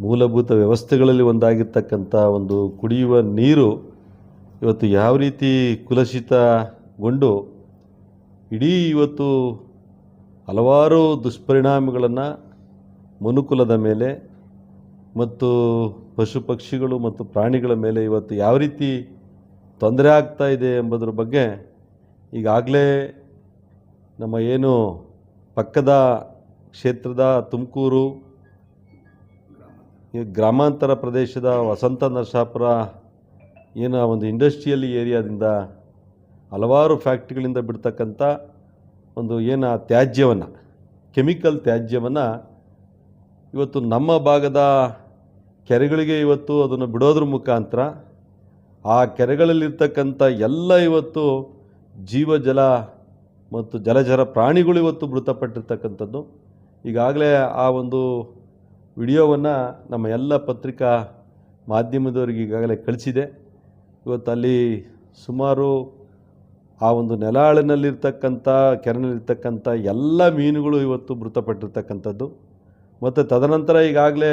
ಮೂಲಭೂತ ವ್ಯವಸ್ಥೆಗಳಲ್ಲಿ ಒಂದಾಗಿರ್ತಕ್ಕಂಥ ಒಂದು ಕುಡಿಯುವ ನೀರು ಇವತ್ತು ಯಾವ ರೀತಿ ಕುಲಸಿತಗೊಂಡು ಇಡೀ ಇವತ್ತು ಹಲವಾರು ದುಷ್ಪರಿಣಾಮಗಳನ್ನು ಮನುಕುಲದ ಮೇಲೆ ಮತ್ತು ಪಶು ಪಕ್ಷಿಗಳು ಮತ್ತು ಪ್ರಾಣಿಗಳ ಮೇಲೆ ಇವತ್ತು ಯಾವ ರೀತಿ ತೊಂದರೆ ಆಗ್ತಾ ಇದೆ ಎಂಬುದ್ರ ಬಗ್ಗೆ ಈಗಾಗಲೇ ನಮ್ಮ ಏನು ಪಕ್ಕದ ಕ್ಷೇತ್ರದ ತುಮಕೂರು ಈ ಗ್ರಾಮಾಂತರ ಪ್ರದೇಶದ ವಸಂತ ನರಸಾಪುರ ಏನು ಒಂದು ಇಂಡಸ್ಟ್ರಿಯಲ್ ಏರಿಯಾದಿಂದ ಹಲವಾರು ಫ್ಯಾಕ್ಟ್ರಿಗಳಿಂದ ಬಿಡ್ತಕ್ಕಂಥ ಒಂದು ಏನು ಆ ತ್ಯಾಜ್ಯವನ್ನು, ಕೆಮಿಕಲ್ ತ್ಯಾಜ್ಯವನ್ನು ಇವತ್ತು ನಮ್ಮ ಭಾಗದ ಕೆರೆಗಳಿಗೆ ಇವತ್ತು ಅದನ್ನು ಬಿಡೋದ್ರ ಮುಖಾಂತರ ಆ ಕೆರೆಗಳಲ್ಲಿರ್ತಕ್ಕಂಥ ಎಲ್ಲ ಇವತ್ತು ಜೀವಜಲ ಮತ್ತು ಜಲಜರ ಪ್ರಾಣಿಗಳು ಇವತ್ತು ಮೃತಪಟ್ಟಿರ್ತಕ್ಕಂಥದ್ದು. ಈಗಾಗಲೇ ಆ ಒಂದು ವಿಡಿಯೋವನ್ನು ನಮ್ಮ ಎಲ್ಲ ಪತ್ರಿಕಾ ಮಾಧ್ಯಮದವರಿಗೆ ಈಗಾಗಲೇ ಕಳಿಸಿದೆ. ಇವತ್ತು ಅಲ್ಲಿ ಸುಮಾರು ಆ ಒಂದು ನೆಲಾಳಿನಲ್ಲಿರ್ತಕ್ಕಂಥ ಕೆರೆನಲ್ಲಿರ್ತಕ್ಕಂಥ ಎಲ್ಲ ಮೀನುಗಳು ಇವತ್ತು ಮೃತಪಟ್ಟಿರ್ತಕ್ಕಂಥದ್ದು. ಮತ್ತು ತದನಂತರ ಈಗಾಗಲೇ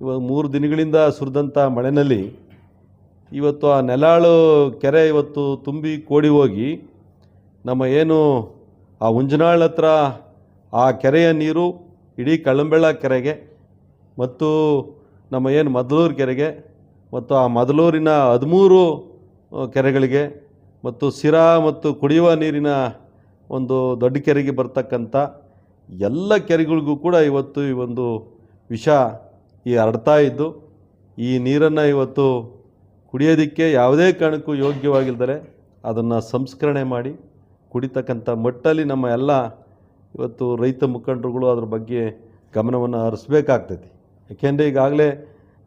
ಇವಾಗ ಮೂರು ದಿನಗಳಿಂದ ಸುರಿದಂಥ ಮಳೆಯಲ್ಲಿ ಇವತ್ತು ಆ ನೆಲಾಳು ಕೆರೆ ಇವತ್ತು ತುಂಬಿ ಕೋಡಿ ಹೋಗಿ ನಮ್ಮ ಏನು ಆ ಉಂಜನಾಳ್ ಹತ್ರ ಆ ಕೆರೆಯ ನೀರು ಇಡೀ ಕಳ್ಳಂಬೆಳ ಕೆರೆಗೆ ಮತ್ತು ನಮ್ಮ ಏನು ಮದಲೂರು ಕೆರೆಗೆ ಮತ್ತು ಆ ಮದಲೂರಿನ ಹದಿಮೂರು ಕೆರೆಗಳಿಗೆ ಮತ್ತು ಸಿರಾ ಮತ್ತು ಕುಡಿಯುವ ನೀರಿನ ಒಂದು ದೊಡ್ಡ ಕೆರೆಗೆ ಬರ್ತಕ್ಕಂಥ ಎಲ್ಲ ಕೆರೆಗಳಿಗೂ ಕೂಡ ಇವತ್ತು ಈ ಒಂದು ವಿಷ ಈ ಹರಡ್ತಾ ಇದ್ದು, ಈ ನೀರನ್ನು ಇವತ್ತು ಕುಡಿಯೋದಕ್ಕೆ ಯಾವುದೇ ಕಾರಣಕ್ಕೂ ಯೋಗ್ಯವಾಗಿಲ್ದರೆ ಅದನ್ನು ಸಂಸ್ಕರಣೆ ಮಾಡಿ ಕುಡಿತಕ್ಕಂಥ ಮಟ್ಟಲ್ಲಿ ನಮ್ಮ ಎಲ್ಲ ಇವತ್ತು ರೈತ ಮುಖಂಡರುಗಳು ಅದ್ರ ಬಗ್ಗೆ ಗಮನವನ್ನು ಹರಿಸ್ಬೇಕಾಗ್ತೈತಿ. ಯಾಕೆಂದರೆ ಈಗಾಗಲೇ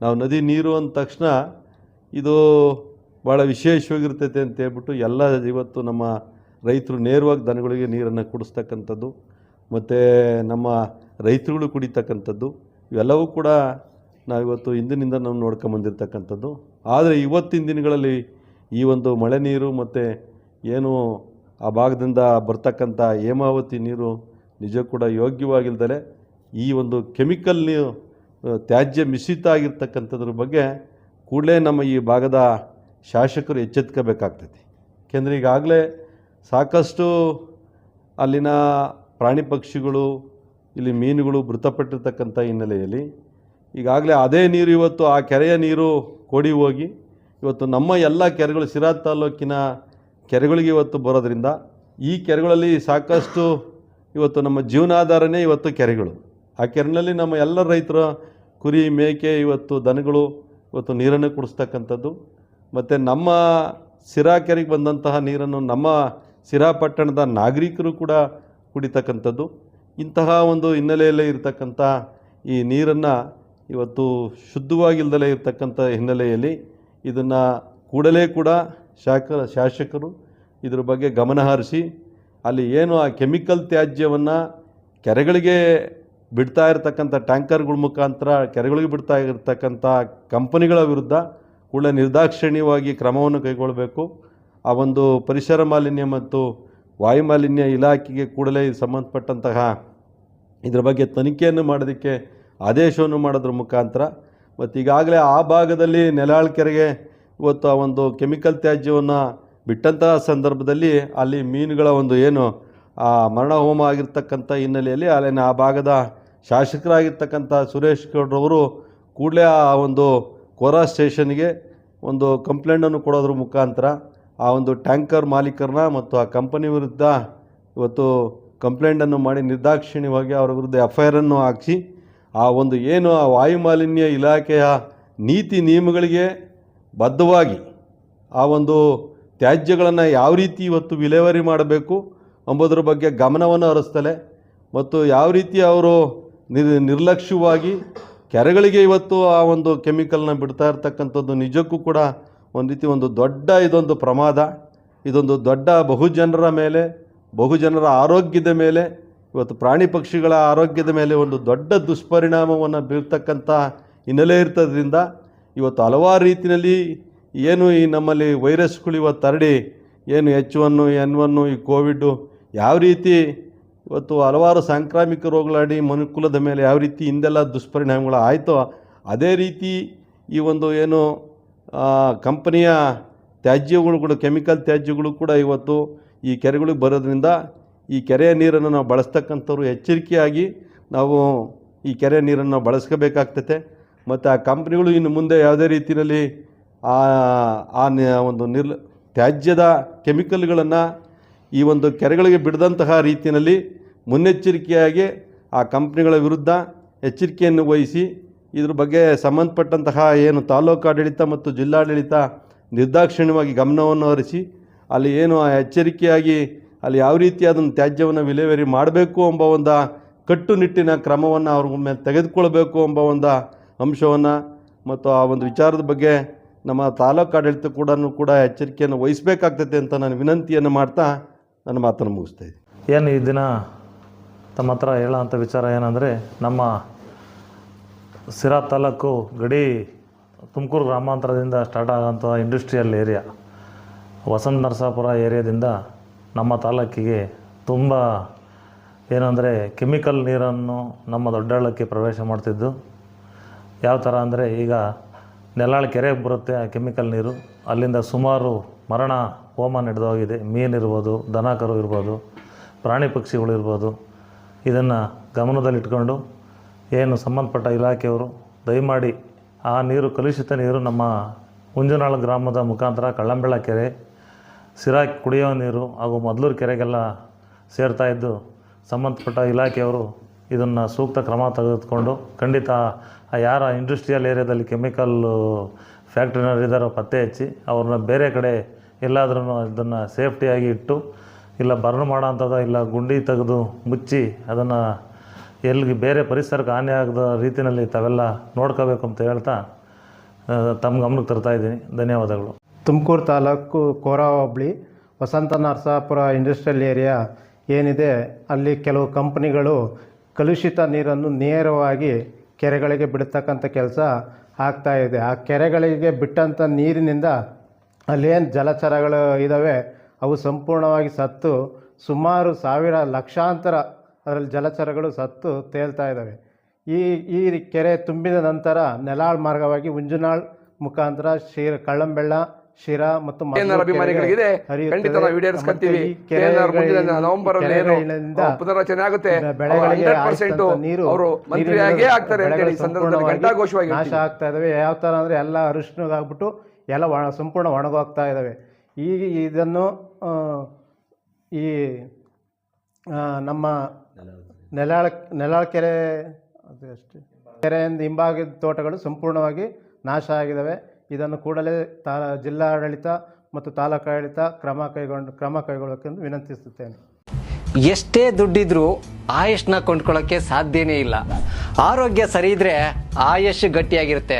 ನಾವು ನದಿ ನೀರು ಅಂದ ತಕ್ಷಣ ಇದು ಭಾಳ ವಿಶೇಷವಾಗಿರ್ತೈತೆ ಅಂತ ಹೇಳ್ಬಿಟ್ಟು ಎಲ್ಲ ಇವತ್ತು ನಮ್ಮ ರೈತರು ನೇರವಾಗಿ ದನಗಳಿಗೆ ನೀರನ್ನು ಕುಡಿಸ್ತಕ್ಕಂಥದ್ದು, ಮತ್ತು ನಮ್ಮ ರೈತರುಗಳು ಕುಡಿತಕ್ಕಂಥದ್ದು, ಇವೆಲ್ಲವೂ ಕೂಡ ನಾವಿವತ್ತು ಹಿಂದಿನಿಂದ ನಾವು ನೋಡ್ಕೊಂಬಂದಿರ್ತಕ್ಕಂಥದ್ದು ಆದರೆ ಇವತ್ತಿನ ದಿನಗಳಲ್ಲಿ ಈ ಒಂದು ಮಳೆ ನೀರು ಮತ್ತು ಏನು ಆ ಭಾಗದಿಂದ ಬರ್ತಕ್ಕಂಥ ಹೇಮಾವತಿ ನೀರು ನಿಜ ಕೂಡ ಯೋಗ್ಯವಾಗಿಲ್ದಲೆ ಈ ಒಂದು ಕೆಮಿಕಲ್ ನೀರು ತ್ಯಾಜ್ಯ ಮಿಶ್ರಿತ ಆಗಿರ್ತಕ್ಕಂಥದ್ರ ಬಗ್ಗೆ ಕೂಡಲೇ ನಮ್ಮ ಈ ಭಾಗದ ಶಾಸಕರು ಎಚ್ಚೆತ್ಕೋಬೇಕಾಗ್ತೈತಿ. ಏಕೆಂದರೆ ಈಗಾಗಲೇ ಸಾಕಷ್ಟು ಅಲ್ಲಿನ ಪ್ರಾಣಿ ಪಕ್ಷಿಗಳು, ಇಲ್ಲಿ ಮೀನುಗಳು ಮೃತಪಟ್ಟಿರ್ತಕ್ಕಂಥ ಹಿನ್ನೆಲೆಯಲ್ಲಿ ಈಗಾಗಲೇ ಅದೇ ನೀರು ಇವತ್ತು ಆ ಕೆರೆಯ ನೀರು ಕೋಡಿ ಹೋಗಿ ಇವತ್ತು ನಮ್ಮ ಎಲ್ಲ ಕೆರೆಗಳು ಸಿರಾ ತಾಲೂಕಿನ ಕೆರೆಗಳಿಗೆ ಇವತ್ತು ಬರೋದ್ರಿಂದ ಈ ಕೆರೆಗಳಲ್ಲಿ ಸಾಕಷ್ಟು ಇವತ್ತು ನಮ್ಮ ಜೀವನಾಧಾರನೇ ಇವತ್ತು ಕೆರೆಗಳು. ಆ ಕೆರೆನಲ್ಲಿ ನಮ್ಮ ಎಲ್ಲ ರೈತರ ಕುರಿ, ಮೇಕೆ, ಇವತ್ತು ದನಗಳು, ಇವತ್ತು ನೀರನ್ನು ಕುಡಿಸ್ತಕ್ಕಂಥದ್ದು. ಮತ್ತು ನಮ್ಮ ಸಿರಾ ಕೆರೆಗೆ ಬಂದಂತಹ ನೀರನ್ನು ನಮ್ಮ ಸಿರಾ ಪಟ್ಟಣದ ನಾಗರಿಕರು ಕೂಡ ಕುಡಿತಕ್ಕಂಥದ್ದು. ಇಂತಹ ಒಂದು ಹಿನ್ನೆಲೆಯಲ್ಲೇ ಇರತಕ್ಕಂಥ ಈ ನೀರನ್ನು ಇವತ್ತು ಶುದ್ಧವಾಗಿಲ್ಲದಲೇ ಇರತಕ್ಕಂಥ ಹಿನ್ನೆಲೆಯಲ್ಲಿ ಇದನ್ನು ಕೂಡಲೇ ಕೂಡ ಶಾಕ, ಶಾಸಕರು ಇದ್ರ ಬಗ್ಗೆ ಗಮನ ಹರಿಸಿ, ಅಲ್ಲಿ ಏನು ಆ ಕೆಮಿಕಲ್ ತ್ಯಾಜ್ಯವನ್ನು ಕೆರೆಗಳಿಗೆ ಬಿಡ್ತಾ ಇರತಕ್ಕಂಥ ಟ್ಯಾಂಕರ್ಗಳ ಮುಖಾಂತರ, ಕೆರೆಗಳಿಗೆ ಬಿಡ್ತಾ ಇರತಕ್ಕಂಥ ಕಂಪನಿಗಳ ವಿರುದ್ಧ ಕೂಡಲೇ ನಿರ್ದಾಕ್ಷಿಣ್ಯವಾಗಿ ಕ್ರಮವನ್ನು ಕೈಗೊಳ್ಳಬೇಕು. ಆ ಒಂದು ಪರಿಸರ ಮಾಲಿನ್ಯ ಮತ್ತು ವಾಯು ಮಾಲಿನ್ಯ ಇಲಾಖೆಗೆ ಕೂಡಲೇ ಸಂಬಂಧಪಟ್ಟಂತಹ ಇದರ ಬಗ್ಗೆ ತನಿಖೆಯನ್ನು ಮಾಡೋದಕ್ಕೆ ಆದೇಶವನ್ನು ಮಾಡೋದ್ರ ಮುಖಾಂತರ, ಮತ್ತು ಈಗಾಗಲೇ ಆ ಭಾಗದಲ್ಲಿ ನೆಲಾಳ್ ಕೆರೆಗೆ ಇವತ್ತು ಆ ಒಂದು ಕೆಮಿಕಲ್ ತ್ಯಾಜ್ಯವನ್ನು ಬಿಟ್ಟಂತಹ ಸಂದರ್ಭದಲ್ಲಿ ಅಲ್ಲಿ ಮೀನುಗಳ ಒಂದು ಏನು ಆ ಮರಣ ಹೋಮ ಆಗಿರ್ತಕ್ಕಂಥ ಹಿನ್ನೆಲೆಯಲ್ಲಿ ಅಲ್ಲಿನ ಆ ಭಾಗದ ಶಾಸಕರಾಗಿರ್ತಕ್ಕಂಥ ಸುರೇಶ್ ಗೌಡ್ರವರು ಕೂಡಲೇ ಆ ಒಂದು ಕೋರಾ ಸ್ಟೇಷನ್ಗೆ ಒಂದು ಕಂಪ್ಲೇಂಟನ್ನು ಕೊಡೋದ್ರ ಮುಖಾಂತರ ಆ ಒಂದು ಟ್ಯಾಂಕರ್ ಮಾಲೀಕರನ್ನ ಮತ್ತು ಆ ಕಂಪನಿ ವಿರುದ್ಧ ಇವತ್ತು ಕಂಪ್ಲೇಂಟನ್ನು ಮಾಡಿ ನಿರ್ದಾಕ್ಷಿಣ್ಯವಾಗಿ ಅವರ ವಿರುದ್ಧ ಎಫ್ ಐ ಆರನ್ನು ಹಾಕಿಸಿ ಆ ಒಂದು ಏನು ಆ ವಾಯುಮಾಲಿನ್ಯ ಇಲಾಖೆಯ ನೀತಿ ನಿಯಮಗಳಿಗೆ ಬದ್ಧವಾಗಿ ಆ ಒಂದು ತ್ಯಾಜ್ಯಗಳನ್ನು ಯಾವ ರೀತಿ ಇವತ್ತು ವಿಲೇವಾರಿ ಮಾಡಬೇಕು ಎಂಬುದರ ಬಗ್ಗೆ ಗಮನವನ್ನು ಹರಿಸ್ತಲೆ. ಮತ್ತು ಯಾವ ರೀತಿ ಅವರು ನಿರ್, ನಿರ್ಲಕ್ಷ್ಯವಾಗಿ ಕೆರೆಗಳಿಗೆ ಇವತ್ತು ಆ ಒಂದು ಕೆಮಿಕಲ್ನ ಬಿಡ್ತಾ ಇರ್ತಕ್ಕಂಥದ್ದು ನಿಜಕ್ಕೂ ಕೂಡ ಒಂದು ರೀತಿ ಒಂದು ದೊಡ್ಡ ಇದೊಂದು ಪ್ರಮಾದ. ಇದೊಂದು ದೊಡ್ಡ ಬಹುಜನರ ಮೇಲೆ, ಬಹುಜನರ ಆರೋಗ್ಯದ ಮೇಲೆ, ಇವತ್ತು ಪ್ರಾಣಿ ಪಕ್ಷಿಗಳ ಆರೋಗ್ಯದ ಮೇಲೆ ಒಂದು ದೊಡ್ಡ ದುಷ್ಪರಿಣಾಮವನ್ನು ಬೀರ್ತಕ್ಕಂಥ ಹಿನ್ನೆಲೆ ಇರ್ತದ್ರಿಂದ ಇವತ್ತು ಹಲವಾರು ರೀತಿಯಲ್ಲಿ ಏನು ಈ ನಮ್ಮಲ್ಲಿ ವೈರಸ್ಗಳು ಇವತ್ತು ಹರಡಿ, ಏನು ಎಚ್ ಒನ್ನು ಎನ್ ಒನ್ನು ಈ ಕೋವಿಡ್ಡು ಯಾವ ರೀತಿ ಇವತ್ತು ಹಲವಾರು ಸಾಂಕ್ರಾಮಿಕ ರೋಗಗಳಡಿ ಮನುಕುಲದ ಮೇಲೆ ಯಾವ ರೀತಿ ಹಿಂದೆಲ್ಲ ದುಷ್ಪರಿಣಾಮಗಳು ಆಯಿತೋ, ಅದೇ ರೀತಿ ಈ ಒಂದು ಏನು ಕಂಪನಿಯ ತ್ಯಾಜ್ಯಗಳು ಕೂಡ, ಕೆಮಿಕಲ್ ತ್ಯಾಜ್ಯಗಳು ಕೂಡ ಇವತ್ತು ಈ ಕೆರೆಗಳಿಗೆ ಬರೋದ್ರಿಂದ ಈ ಕೆರೆಯ ನೀರನ್ನು ನಾವು ಬಳಸ್ತಕ್ಕಂಥವ್ರು ಎಚ್ಚರಿಕೆಯಾಗಿ ನಾವು ಈ ಕೆರೆ ನೀರನ್ನು ನಾವು ಬಳಸ್ಕೋಬೇಕಾಗ್ತೈತೆ. ಮತ್ತು ಆ ಕಂಪ್ನಿಗಳು ಇನ್ನು ಮುಂದೆ ಯಾವುದೇ ರೀತಿಯಲ್ಲಿ ಆ, ಒಂದು ನಿರ್ಲ, ತ್ಯಾಜ್ಯದ ಕೆಮಿಕಲ್ಗಳನ್ನು ಈ ಒಂದು ಕೆರೆಗಳಿಗೆ ಬಿಡದಂತಹ ರೀತಿಯಲ್ಲಿ ಮುನ್ನೆಚ್ಚರಿಕೆಯಾಗಿ ಆ ಕಂಪ್ನಿಗಳ ವಿರುದ್ಧ ಎಚ್ಚರಿಕೆಯನ್ನು ವಹಿಸಿ ಇದ್ರ ಬಗ್ಗೆ ಸಂಬಂಧಪಟ್ಟಂತಹ ಏನು ತಾಲೂಕಾಡಳಿತ ಮತ್ತು ಜಿಲ್ಲಾಡಳಿತ ನಿರ್ದಾಕ್ಷಿಣ್ಯವಾಗಿ ಗಮನವನ್ನು ಹರಿಸಿ ಅಲ್ಲಿ ಏನು ಆ ಎಚ್ಚರಿಕೆಯಾಗಿ ಅಲ್ಲಿ ಯಾವ ರೀತಿ ಅದನ್ನು ತ್ಯಾಜ್ಯವನ್ನು ವಿಲೇವಾರಿ ಮಾಡಬೇಕು ಎಂಬ ಒಂದು ಕಟ್ಟುನಿಟ್ಟಿನ ಕ್ರಮವನ್ನು ಅವ್ರ ಮೇಲೆ ತೆಗೆದುಕೊಳ್ಬೇಕು ಎಂಬ ಒಂದು ಅಂಶವನ್ನು ಮತ್ತು ಆ ಒಂದು ವಿಚಾರದ ಬಗ್ಗೆ ನಮ್ಮ ತಾಲೂಕು ಆಡಳಿತ ಕೂಡ ಕೂಡ ಎಚ್ಚರಿಕೆಯನ್ನು ವಹಿಸಬೇಕಾಗ್ತದೆ ಅಂತ ನಾನು ವಿನಂತಿಯನ್ನು ಮಾಡ್ತಾ ನನ್ನ ಮಾತನ್ನು ಮುಗಿಸ್ತಾ ಇದ್ದೀನಿ. ಏನು ಈ ದಿನ ತಮ್ಮ ಹತ್ರ ಹೇಳೋಂಥ ವಿಚಾರ ಏನಂದರೆ, ನಮ್ಮ ಸಿರಾ ತಾಲೂಕು ಗಡಿ ತುಮಕೂರು ಗ್ರಾಮಾಂತರದಿಂದ ಸ್ಟಾರ್ಟ್ ಆಗೋಂಥ ಇಂಡಸ್ಟ್ರಿಯಲ್ ಏರಿಯಾ ವಸಂತ ನರಸಾಪುರ ಏರಿಯಾದಿಂದ ನಮ್ಮ ತಾಲೂಕಿಗೆ ತುಂಬ ಏನಂದರೆ ಕೆಮಿಕಲ್ ನೀರನ್ನು ನಮ್ಮ ದೊಡ್ಡಳಕ್ಕೆ ಪ್ರವೇಶ ಮಾಡ್ತಿದ್ದು. ಯಾವ ಥರ ಅಂದರೆ ಈಗ ನೆಲಾಳ ಕೆರೆಗೆ ಬರುತ್ತೆ ಆ ಕೆಮಿಕಲ್ ನೀರು. ಅಲ್ಲಿಂದ ಸುಮಾರು ಮರಣ, ಹೋಮ ನಡೆದೋಗಿದೆ ಮೀನಿರ್ಬೋದು ದನ ಕರು ಇರ್ಬೋದು, ಪ್ರಾಣಿ ಪಕ್ಷಿಗಳು ಇರ್ಬೋದು. ಇದನ್ನು ಗಮನದಲ್ಲಿಟ್ಕೊಂಡು ಏನು ಸಂಬಂಧಪಟ್ಟ ಇಲಾಖೆಯವರು, ದಯಮಾಡಿ ಆ ನೀರು ಕಲುಷಿತ ನೀರು ನಮ್ಮ ಹುಂಜನಾಳ ಗ್ರಾಮದ ಮುಖಾಂತರ ಕಳ್ಳಂಬೆಳ ಕೆರೆ ಸಿರಾ ಕುಡಿಯೋ ನೀರು ಹಾಗೂ ಮೊದಲೂರು ಕೆರೆಗೆಲ್ಲ ಸೇರ್ತಾ ಇದ್ದು, ಸಂಬಂಧಪಟ್ಟ ಇಲಾಖೆಯವರು ಇದನ್ನು ಸೂಕ್ತ ಕ್ರಮ ತೆಗೆದುಕೊಂಡು, ಖಂಡಿತ ಯಾರ ಇಂಡಸ್ಟ್ರಿಯಲ್ ಏರಿಯಾದಲ್ಲಿ ಕೆಮಿಕಲ್ ಫ್ಯಾಕ್ಟ್ರಿನವರು ಇದ್ದಾರೋ ಪತ್ತೆ ಹಚ್ಚಿ, ಅವ್ರನ್ನ ಬೇರೆ ಕಡೆ ಎಲ್ಲಾದ್ರೂ ಅದನ್ನು ಸೇಫ್ಟಿಯಾಗಿ ಇಟ್ಟು, ಇಲ್ಲ ಬರ್ನ್ ಮಾಡೋಂಥದ್ದು ಇಲ್ಲ ಗುಂಡಿ ತೆಗೆದು ಮುಚ್ಚಿ ಅದನ್ನು ಎಲ್ಲಿ ಬೇರೆ ಪರಿಸರಕ್ಕೆ ಹಾನಿ ಆಗದ ರೀತಿಯಲ್ಲಿ ತಾವೆಲ್ಲ ನೋಡ್ಕೋಬೇಕು ಅಂತ ಹೇಳ್ತಾ ತಮ್ಮ ಗಮನಕ್ಕೆ ತರ್ತಾ ಇದ್ದೀನಿ. ಧನ್ಯವಾದಗಳು. ತುಮಕೂರು ತಾಲೂಕು ಕೋರಾ ಹೋಬಳಿ, ವಸಂತ ನರಸಾಪುರ ಇಂಡಸ್ಟ್ರಿಯಲ್ ಏರಿಯಾ ಏನಿದೆ, ಅಲ್ಲಿ ಕೆಲವು ಕಂಪ್ನಿಗಳು ಕಲುಷಿತ ನೀರನ್ನು ನೇರವಾಗಿ ಕೆರೆಗಳಿಗೆ ಬಿಡ್ತಕ್ಕಂಥ ಕೆಲಸ ಆಗ್ತಾ ಇದೆ. ಆ ಕೆರೆಗಳಿಗೆ ಬಿಟ್ಟಂಥ ನೀರಿನಿಂದ ಅಲ್ಲೇನು ಜಲಚರಗಳು ಇದ್ದಾವೆ ಅವು ಸಂಪೂರ್ಣವಾಗಿ ಸತ್ತು ಸುಮಾರು ಸಾವಿರ ಲಕ್ಷಾಂತರ ಅದರಲ್ಲಿ ಜಲಚರಗಳು ಸತ್ತು ತೇಲ್ತಾ ಇದ್ದಾವೆ ಈ ಈ ಕೆರೆ ತುಂಬಿದ ನಂತರ ನೆಲಾಳ್ ಮಾರ್ಗವಾಗಿ ಉಂಜುನಾಳ್ ಮುಖಾಂತರ ಶಿರ ಕಳ್ಳಂಬೆಳ್ಳ ಶಿರಾ ಮತ್ತು ನವೆಂಬರ್ ಆಗುತ್ತೆ. ಬೆಳೆಗಳಿಗೆ ನೀರು ಅವರು ಆಗ್ತಾರೆ ನಾಶ. ಆಗ್ತಾ ಇದಾವೆ. ಯಾವ ತರ ಅಂದ್ರೆ ಎಲ್ಲ ಅರಿಶಿನಗಾಗ್ಬಿಟ್ಟು ಎಲ್ಲ ಒಣ ಸಂಪೂರ್ಣ ಒಣಗೋಗ್ತಾ ಇದ್ದಾವೆ. ಈಗ ಇದನ್ನು ಈ ನಮ್ಮ ನೆಲಾಳ ನೆಲಾಳ ಕೆರೆ ಅದು ಅಷ್ಟೇ ಕೆರೆಯಿಂದ ಹಿಂಭಾಗದ ತೋಟಗಳು ಸಂಪೂರ್ಣವಾಗಿ ನಾಶ ಆಗಿದ್ದಾವೆ. ಇದನ್ನು ಕೂಡಲೇ ತಾ ಜಿಲ್ಲಾಡಳಿತ ಮತ್ತು ತಾಲೂಕಾಡಳಿತ ಕ್ರಮ ಕೈಗೊಂಡು, ಕ್ರಮ ಕೈಗೊಳ್ಳೋಕೆಂದು ವಿನಂತಿಸುತ್ತೇನೆ. ಎಷ್ಟೇ ದುಡ್ಡಿದ್ರೂ ಆಯುಷ್ನ ಕೊಂಡ್ಕೊಳ್ಳೋಕ್ಕೆ ಸಾಧ್ಯನೇ ಇಲ್ಲ. ಆರೋಗ್ಯ ಸರಿ ಇದ್ರೆ ಆಯುಷ್ ಗಟ್ಟಿಯಾಗಿರುತ್ತೆ.